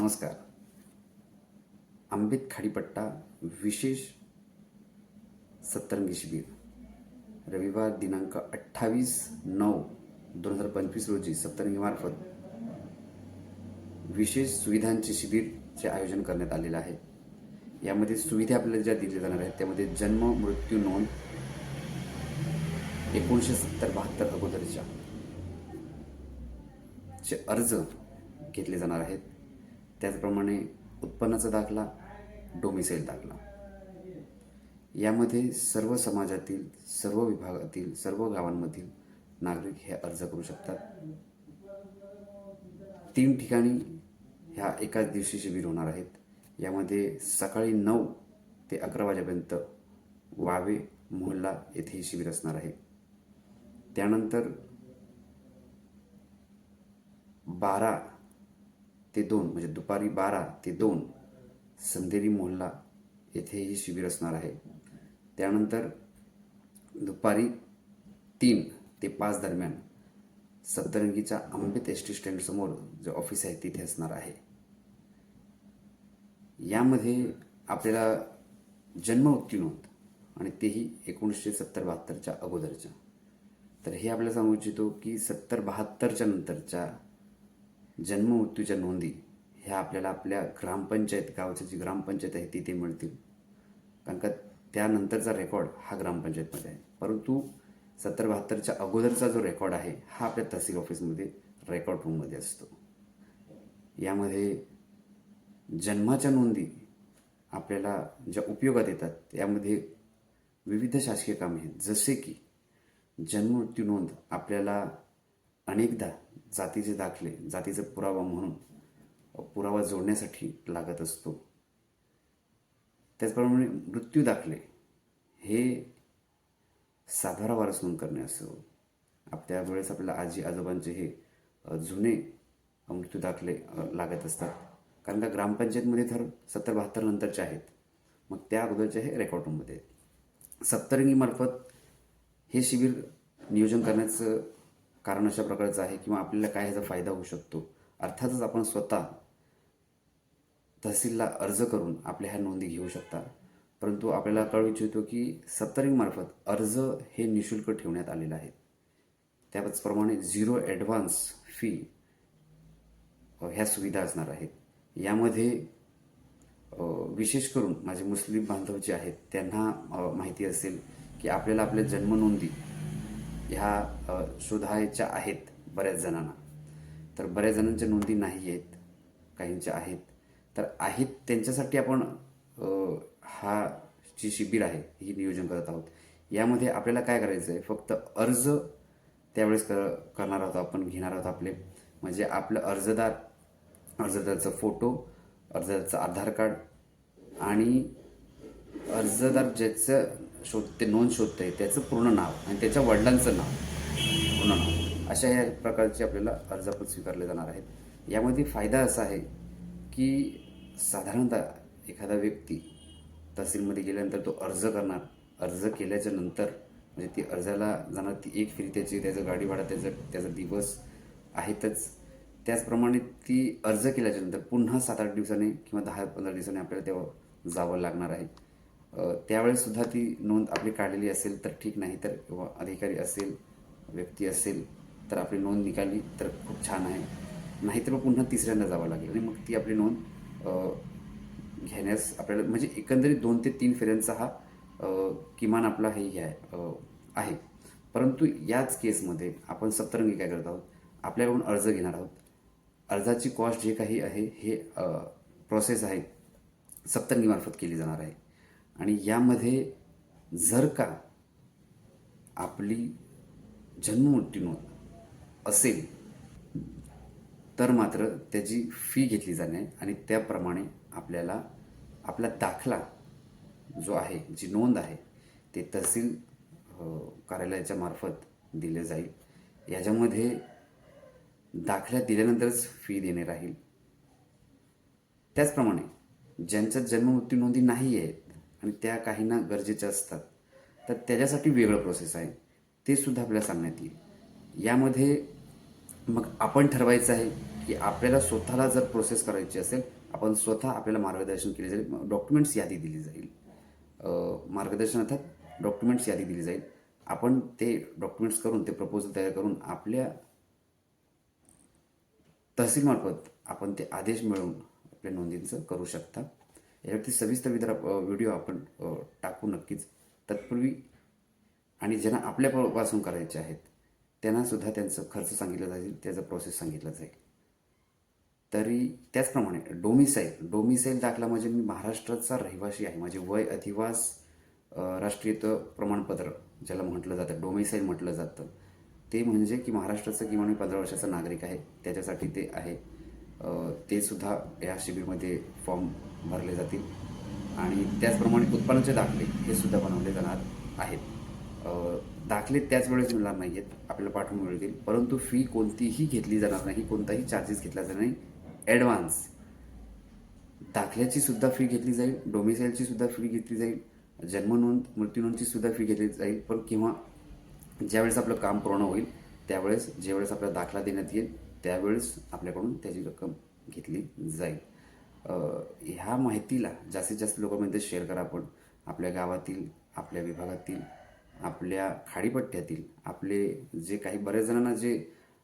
नमस्कार. आंबेत खाडीपट्टा विशेष सत्तरंगी शिबिर. रविवार दिनांक अठ्ठावीस नऊ दोन हजार पंचवीस रोजी सप्तरंगीमार्फत विशेष सुविधांचे शिबिरचे आयोजन करण्यात आलेलं आहे. यामध्ये सुविधा आपल्याला ज्या दिल्या जाणार आहेत त्यामध्ये जन्म मृत्यू नोंद एकोणीसशे सत्तर बहात्तर अगोदरच्या चे अर्ज घेतले जाणार आहेत. त्याचप्रमाणे उत्पन्नाचा दाखला डोमिसाईल दाखला. यामध्ये सर्व समाजातील सर्व विभागातील सर्व गावांमधील नागरिक हे अर्ज करू शकतात. तीन ठिकाणी ह्या एकाच दिवशी शिबिर होणार आहेत. यामध्ये सकाळी नऊ ते अकरा वाजेपर्यंत वावे मोहल्ला येथे हे शिबिर असणार आहे. त्यानंतर बारा ते दोन म्हणजे दुपारी बारा ते दोन संदेरी मोहल्ला येथे ही शिबिर असणार आहे. त्यानंतर दुपारी तीन ते पाच दरम्यान सप्तरंगीच्या आंबेत एस टी स्टँडसमोर जे ऑफिस आहे तिथे असणार आहे. यामध्ये आपल्याला जन्म मृत्यू नोंद आणि तेही एकोणीसशे सत्तर बहात्तरच्या अगोदरच्या. तर हे आपल्याला सांगू इच्छितो की सत्तर बहात्तरच्या नंतरच्या जन्म मृत्यूच्या नोंदी ह्या आपल्याला आपल्या ग्रामपंचायत गावाची जी ग्रामपंचायत आहे तिथे मिळतील कारण का त्यानंतरचा रेकॉर्ड हा ग्रामपंचायतमध्ये आहे. परंतु सत्तर बहात्तरच्या अगोदरचा जो रेकॉर्ड आहे हा आपल्या तहसील ऑफिसमध्ये रेकॉर्ड रूममध्ये असतो. यामध्ये जन्माच्या नोंदी आपल्याला ज्या उपयोगात येतात यामध्ये विविध शासकीय कामे आहेत. जसे की जन्म मृत्यू नोंद आपल्याला अनेकदा जातीचे दाखले जातीचा पुरावा म्हणून पुरावा जोडण्यासाठी लागत असतो. त्याचप्रमाणे मृत्यू दाखले हे साधारा वारस नोंद करणे असो आप त्यावेळेस आपल्याला आजी आजोबांचे हे जुने मृत्यू दाखले लागत असतात. कारण का ग्रामपंचायतमध्ये तर सत्तर बहात्तर नंतरचे आहेत. मग त्या अगोदरचे हे रेकॉर्डमध्ये सप्तरंगीमार्फत हे शिबिर नियोजन करण्याचं कारण अशा प्रकारचं आहे किंवा आपल्याला काय ह्याचा फायदा होऊ शकतो. अर्थातच आपण स्वतः तहसीलला अर्ज करून आपल्या ह्या नोंदी घेऊ शकता. परंतु आपल्याला कळू इच्छितो की सत्तरिंगमार्फत अर्ज हे निशुल्क ठेवण्यात आलेलं आहे त्याचप्रमाणे झिरो ॲडव्हान्स फी ह्या सुविधा असणार आहेत. यामध्ये विशेष करून माझे मुस्लिम बांधव जे आहेत त्यांना माहिती असेल की आपल्याला आपल्या जन्मनोंदी ह्या शोधायच्या आहेत बऱ्याच जणांना. तर बऱ्याच जणांच्या नोंदी नाही आहेत काहींच्या आहेत. तर आहेत त्यांच्यासाठी आपण हा जी शिबिर आहे ही नियोजन करत आहोत. यामध्ये आपल्याला काय करायचं आहे फक्त अर्ज त्यावेळेस कर करणार आहोत आपण घेणार आहोत आपले. म्हणजे आपलं अर्जदार अर्जदाराचा फोटो अर्जदाराचं आधार कार्ड आणि अर्जदार ज्याचं शोधते नोंद शोधतंय त्याचं पूर्ण नाव आणि त्याच्या वडिलांचं नाव पूर्ण नाव. अशा या प्रकारचे आपल्याला अर्ज पण स्वीकारले जाणार आहेत. यामध्ये फायदा असा आहे की साधारणतः एखादा व्यक्ती तहसीलमध्ये गेल्यानंतर तो अर्ज करणार. अर्ज केल्याच्यानंतर म्हणजे ती अर्जाला जाणार ती एक फेरी त्याची त्याचं गाडी भाडा त्याचं त्याचा दिवस आहेतच. त्याचप्रमाणे ती अर्ज केल्याच्यानंतर पुन्हा सात आठ दिवसांनी किंवा दहा पंधरा दिवसांनी आपल्याला तेव्हा जावं लागणार आहे. त्यावेळेसुद्धा ती नोंद आपली काढलेली असेल तर ठीक नाही तर किंवा अधिकारी असेल व्यक्ती असेल तर आपली नोंद निघाली तर खूप छान आहे. नाहीतर मग पुन्हा तिसऱ्यांदा जावं लागेल. आणि मग ती आपली नोंद घेण्यास आपल्याला म्हणजे एकंदरीत दोन ते तीन फेऱ्यांचा हा किमान आपला हे हे आहे आहे. परंतु याच केसमध्ये आपण सप्तरंगी काय करत आहोत? आपल्याकडून अर्ज घेणार आहोत. अर्जाची कॉस्ट जे काही आहे हे प्रोसेस आहे सप्तरंगीमार्फत केली जाणार आहे. आणि यामध्ये जर का आपली जन्ममृत्यू नोंद असेल तर मात्र त्याची फी घेतली जाणे आणि त्याप्रमाणे आपल्याला आपला दाखला जो आहे जी नोंद आहे ते तहसील कार्यालयाच्या मार्फत दिले जाईल. याच्यामध्ये दाखल्या दिल्यानंतरच फी देणे राहील. त्याचप्रमाणे ज्यांच्यात जन्ममृत्यू नोंदी नाही आहेत आणि त्या काहींना गरजेच्या असतात. तर त्याच्यासाठी वेगळं प्रोसेस आहे. ते सुद्धा आपल्याला सांगण्यात येईल. यामध्ये मग आपण ठरवायचं आहे की आपल्याला स्वतःला जर प्रोसेस करायची असेल आपण स्वतः आपल्याला मार्गदर्शन केले जाईल. डॉक्युमेंट्स यादी दिली जाईल. मार्गदर्शन अर्थात डॉक्युमेंट्स यादी दिली जाईल. आपण ते डॉक्युमेंट्स करून ते प्रपोजल तयार करून आपल्या तहसीलमार्फत आपण ते आदेश मिळवून आपल्या नोंदींचं करू शकता. यावरती सविस्तर विधार व्हिडिओ आपण टाकू नक्कीच. तत्पूर्वी आणि ज्यांना आपल्यापासून करायचे आहेत त्यांनासुद्धा त्यांचं खर्च सांगितलं जाईल त्याचा प्रोसेस सांगितलं जाईल. तरी त्याचप्रमाणे डोमिसाईल डोमिसाईल दाखला म्हणजे मी महाराष्ट्राचा रहिवासी आहे. माझे वय अधिवास राष्ट्रीय राष्ट्रीयत्व प्रमाणपत्र ज्याला म्हटलं जातं डोमिसाईल म्हटलं जातं. ते म्हणजे की महाराष्ट्राचं किमान मी पंधरा वर्षाचा नागरिक आहे त्याच्यासाठी ते आहे. ते सुद्धा या शिबिरमध्ये फॉर्म भरले जातील. आणि त्याचप्रमाणे उत्पन्नाचे दाखले हे सुद्धा बनवले जाणार आहेत. दाखले त्याच वेळेस मिळणार नाही आहेत आपल्याला पाठवून मिळतील. परंतु फी कोणतीही घेतली जाणार नाही कोणताही चार्जेस घेतला जाणार नाही. ॲडव्हान्स दाखल्याची सुद्धा फी घेतली जाईल डोमिसाईलची सुद्धा फी घेतली जाईल जन्मनोंद मृत्यूनोंदची सुद्धा फी घेतली जाईल. पण किंवा ज्यावेळेस आपलं काम पूर्ण होईल त्यावेळेस ज्यावेळेस आपला दाखला देण्यात येईल त्यावेळेस आपल्याकडून त्याची रक्कम घेतली जाईल. ह्या माहितीला जास्तीत जास्त लोकांमध्ये शेअर करा आपण. आपल्या गावातील आपल्या विभागातील आपल्या खाडीपट्ट्यातील आपले जे काही बऱ्याच जणांना जे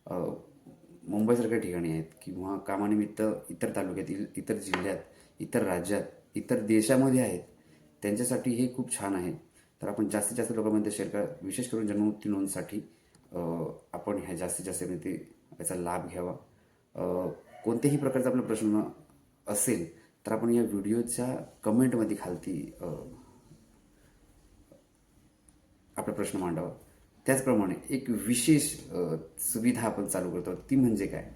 मुंबईसारख्या ठिकाणी आहेत किंवा कामानिमित्त इतर तालुक्यातील इतर जिल्ह्यात इतर राज्यात इतर देशामध्ये आहेत त्यांच्यासाठी हे खूप छान आहे. तर आपण जास्तीत जास्त लोकांमध्ये शेअर करा. विशेष करून जन्ममुक्ती नोंदसाठी आपण ह्या जास्तीत जास्त म्हणजे याचा लाभ घ्यावा. कोणत्याही प्रकारचा आपला प्रश्न असेल तर आपण या व्हिडिओच्या कमेंटमध्ये खालती आपला प्रश्न मांडावा. त्याचप्रमाणे एक विशेष सुविधा आपण चालू करतो ती म्हणजे काय?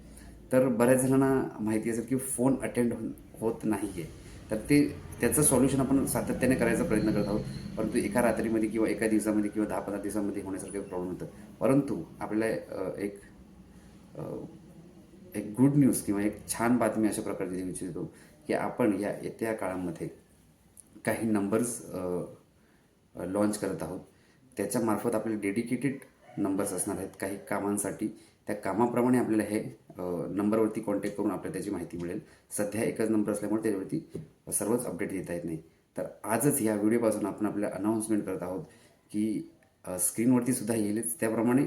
तर बऱ्याच जणांना माहिती असेल की फोन अटेंड होत नाही आहे तर ते त्याचं सॉल्युशन आपण सातत्याने करायचा प्रयत्न करत आहोत. परंतु एका रात्रीमध्ये किंवा एका दिवसामध्ये किंवा दहा पंधरा दिवसामध्ये होण्यासारखे प्रॉब्लेम होतं परंतु आपल्याला एक एक गुड न्यूज किंवा एक छान बातमी अशा प्रकारे देऊ इच्छितो की आपण या येत्या काळामध्ये काही नंबर्स लॉन्च करत आहोत. त्याच्यामार्फत आपले डेडिकेटेड नंबर्स असणार आहेत. काही कामांसाठी त्या कामाप्रमाणे आपल्याला हे नंबरवरती कॉन्टॅक्ट करून आपल्याला त्याची माहिती मिळेल. सध्या एकच नंबर असल्यामुळे त्याच्यावरती सर्वच अपडेट देता येत नाही. तर आजच या व्हिडिओपासून आपण आपल्याला अनाऊन्समेंट करत आहोत की स्क्रीनवरती सुद्धा येईलच. त्याप्रमाणे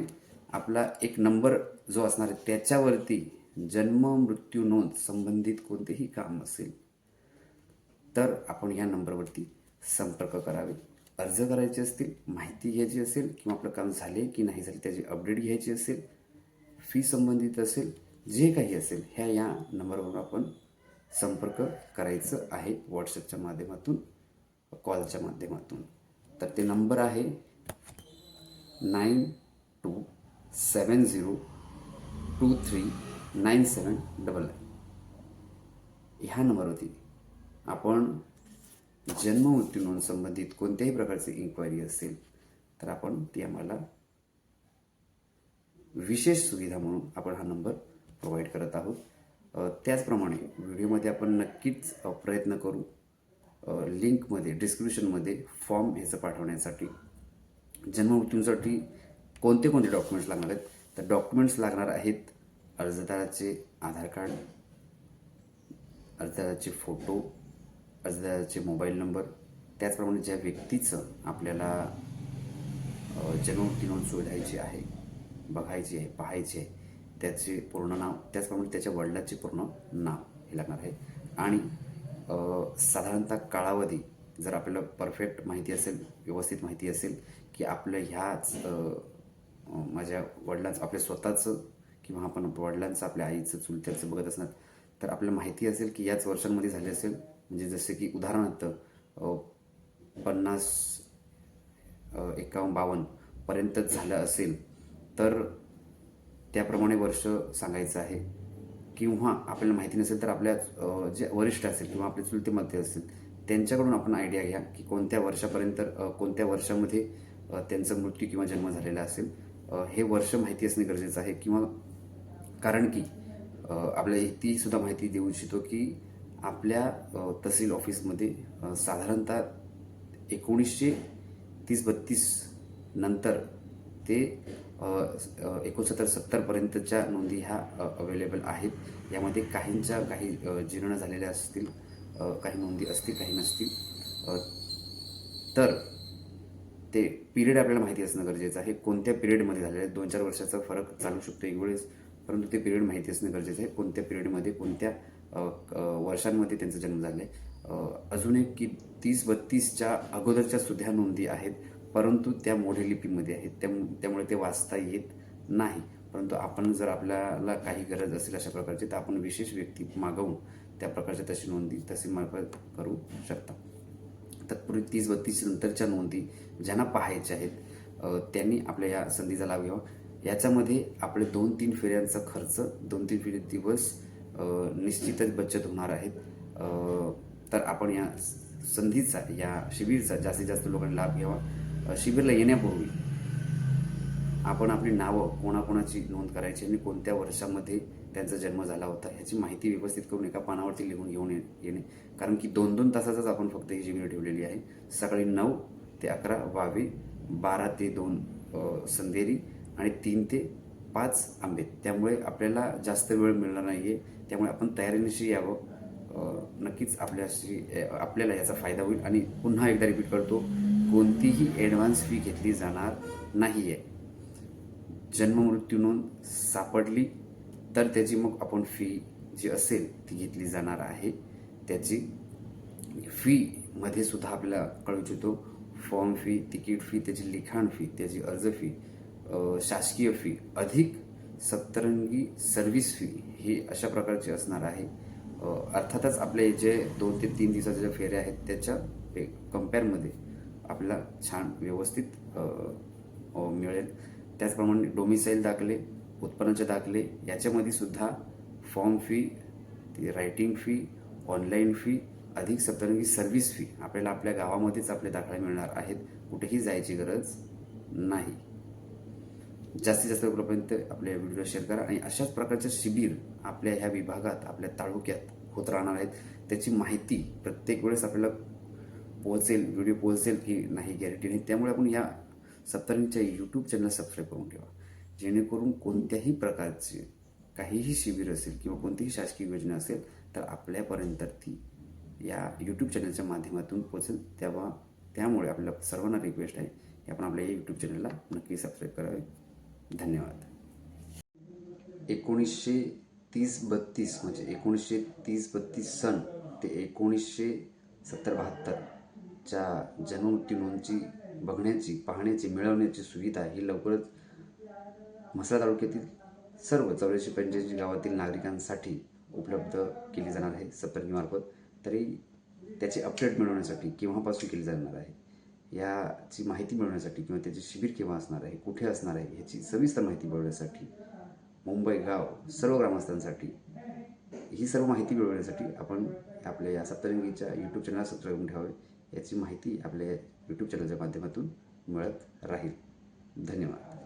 आपला एक नंबर जो असणार आहे त्याच्यावरती जन्म मृत्यू नोंद संबंधित कोणतेही काम असेल तर आपण या नंबरवरती संपर्क करावे. अर्ज करायचे असतील माहिती घ्यायची असेल किंवा आपलं काम झाले की नाही झाले त्याची अपडेट घ्यायची असेल फी संबंधित असेल जे काही असेल ह्या या नंबरवर आपण संपर्क करायचं आहे व्हॉट्सअपच्या माध्यमातून कॉलच्या माध्यमातून. तर ते नंबर आहे nine two seven zero two three nine seven double nine ह्या नंबरवरती आपण जन्म मृत्यू नोंद संबंधित कोणत्याही प्रकारची इन्क्वायरी असेल तर आपण ती आम्हाला विशेष सुविधा म्हणून आपण हा नंबर प्रोव्हाइड करत आहोत. त्याचप्रमाणे व्हिडिओमध्ये आपण नक्कीच प्रयत्न करू लिंकमध्ये डिस्क्रिप्शनमध्ये फॉर्म ह्याचं पाठवण्यासाठी जन्ममृत्यूंसाठी कोणते कोणते डॉक्युमेंट्स लागणार आहेत? तर डॉक्युमेंट्स लागणार आहेत अर्जदाराचे आधार कार्ड अर्जदाराचे फोटो अर्जदाराचे मोबाईल नंबर. त्याचप्रमाणे ज्या व्यक्तीचं आपल्याला अ, नोंद शोधायची आहे बघायची आहे पाहायची आहे त्याचे पूर्ण नाव त्याचप्रमाणे त्याच्या वडिलाचे पूर्ण नाव हे लागणार आहे. आणि साधारणतः कालावधी जर आपल्याला परफेक्ट माहिती असेल व्यवस्थित माहिती असेल की आपलं ह्याच माझ्या वडिलांचं आपल्या स्वतःचं किंवा आपण वडिलांचं आपल्या आईचं चुलत्याचं बघत असणार तर आपल्याला माहिती असेल की याच वर्षांमध्ये झाले असेल. म्हणजे जसे की उदाहरणार्थ पन्नास एकावन्न बावन्न पर्यंत झालं असेल तर त्याप्रमाणे वर्ष सांगायचं आहे. किंवा आपल्याला माहिती नसेल तर आपल्या जे वरिष्ठ असेल किंवा आपले चुलतीमध्ये असतील त्यांच्याकडून आपण आयडिया घ्या की कोणत्या वर्षापर्यंत कोणत्या वर्षामध्ये त्यांचा मृत्यू किंवा जन्म झालेला असेल. हे वर्ष माहिती असणे गरजेचं आहे किंवा कारण की आपल्या आपल्याला ती सुद्धा माहिती देऊ इच्छितो की आपल्या तहसील ऑफिसमध्ये साधारणतः एकोणीसशे तीस बत्तीस नंतर ते एकोणसत्तर सत्तरपर्यंतच्या नोंदी ह्या अवेलेबल आहेत. यामध्ये काहींच्या काही जीर्ण झालेल्या असतील काही नोंदी असतील काही नसतील तर ते पिरियड आपल्याला माहिती असणं गरजेचं आहे. कोणत्या पिरियडमध्ये झालेलं आहे? दोन चार वर्षाचा फरक चालू शकतो एक वेळेस परंतु ते पिरियड माहिती असणं गरजेचं आहे. कोणत्या पिरियडमध्ये कोणत्या वर्षांमध्ये त्यांचा जन्म झाला आहे अजून एक की तीस बत्तीसच्या अगोदरच्या सुद्धा नोंदी आहेत परंतु त्या मोठ्या लिपीमध्ये आहेत. त्या त्यामुळे ते वाचता येत नाही. परंतु आपण जर आपल्याला काही गरज असेल अशा प्रकारची तर आपण विशेष व्यक्ती मागवून त्या प्रकारच्या तशी नोंदी तशी मार्फत करू शकता. तत्पूर्वी तीस बत्तीस नंतरच्या नोंदी ज्यांना पाहायच्या आहेत त्यांनी आपल्या या संधीचा लाभ घ्यावा. याच्यामध्ये आपले दोन तीन फेऱ्यांचा खर्च दोन तीन फेरी दिवस निश्चितच बचत होणार आहेत. तर आपण या संधीचा या शिबिरचा जास्तीत जास्त लोकांनी लाभ घ्यावा. शिबिरला येण्यापूर्वी आपण आपली नावं कोणाकोणाची नोंद करायची आणि कोणत्या वर्षामध्ये त्यांचा जन्म झाला होता. ह्याची माहिती व्यवस्थित करून एका पानावरती लिहून घेऊन येणे. कारण की दोन दोन तासाचाच आपण फक्त ही जी शिबिर ठेवलेली आहे. सकाळी नऊ ते अकरा वावे बारा ते दोन संधेरी आणि तीन ते पाच आंबे. त्यामुळे आपल्याला जास्त वेळ मिळणार नाही आहे त्यामुळे आपण तयारीनिशी यावं. नक्कीच आपल्याशी आपल्याला याचा फायदा होईल. आणि पुन्हा एकदा रिपीट करतो कोणतीही ॲडव्हान्स फी घेतली जाणार नाही आहे जन्ममृत्यू नोंद सापडली तर त्याची मग आपण फी जी असेल ती घेतली जाणार आहे. त्याची फीमध्ये सुद्धा आपल्याला कळू इच्छितो फॉर्म फी तिकीट फी त्याची लिखाण फी त्याची अर्ज फी शासकीय फी अधिक सप्तरंगी सर्व्हिस फी ही अशा प्रकारची असणार आहे. अर्थातच आपले जे दोन ते तीन दिवसाच्या ज्या फेऱ्या आहेत त्याच्या कम्पेअरमध्ये आपल्याला छान व्यवस्थित मिळेल. त्याचप्रमाणे डोमिसाईल दाखले उत्पन्नाचे दाखले याच्यामध्ये सुद्धा फॉर्म फी ती रायटिंग फी ऑनलाईन फी अधिक सप्तरंगी सर्व्हिस फी आपल्याला आपल्या गावामध्येच आपले दाखले मिळणार आहेत. कुठेही जायची गरज नाही. जास्तीत जास्त लोकांपर्यंत आपल्या व्हिडिओ शेअर करा आणि अशाच प्रकारचे शिबिर आपल्या ह्या विभागात आपल्या तालुक्यात होत राहणार आहेत त्याची माहिती प्रत्येक वेळेस आपल्याला पोहोचेल व्हिडिओ पोहोचेल की नाही गॅरंटी नाही त्यामुळे आपण या सप्तरंगीच्या यूट्यूब चॅनल सबस्क्राईब करून ठेवा. जेणेकरून कोणत्याही प्रकारचे काहीही शिबिर असेल किंवा कोणतीही शासकीय योजना असेल तर आपल्यापर्यंत ती या यूट्यूब चॅनलच्या माध्यमातून पोचेल तेव्हा त्यामुळे आपल्या सर्वांना रिक्वेस्ट आहे की आपण आपल्या या यूट्यूब चॅनलला नक्की सबस्क्राईब करावे. धन्यवाद. एकोणीसशे तीस बत्तीस म्हणजे एकोणीसशे तीस बत्तीस सन ते एकोणीसशे सत्तर बहात्तरच्या जन्ममृत्यू नोंदची बघण्याची पाहण्याची मिळवण्याची सुविधा ही लवकरच म्हसळा तालुक्यातील सर्व चौऱ्याऐंशी पंच्याऐंशी गावातील नागरिकांसाठी उपलब्ध केली जाणार आहे सप्तरंगीमार्फत. तरी त्याचे अपडेट मिळवण्यासाठी केव्हापासून केली जाणार आहे? याची माहिती मिळवण्यासाठी किंवा त्याचे शिबिर केव्हा असणार आहे? कुठे असणार आहे? ह्याची सविस्तर माहिती मिळवण्यासाठी मुंबई गाव सर्व ग्रामस्थांसाठी ही सर्व माहिती मिळवण्यासाठी आपण आपल्या या सप्तरंगीच्या यूट्यूब चॅनल सबस्क्राईब करून ठेवावे. याची माहिती आपल्या यूट्यूब चॅनलच्या माध्यमातून मिळत राहील. धन्यवाद.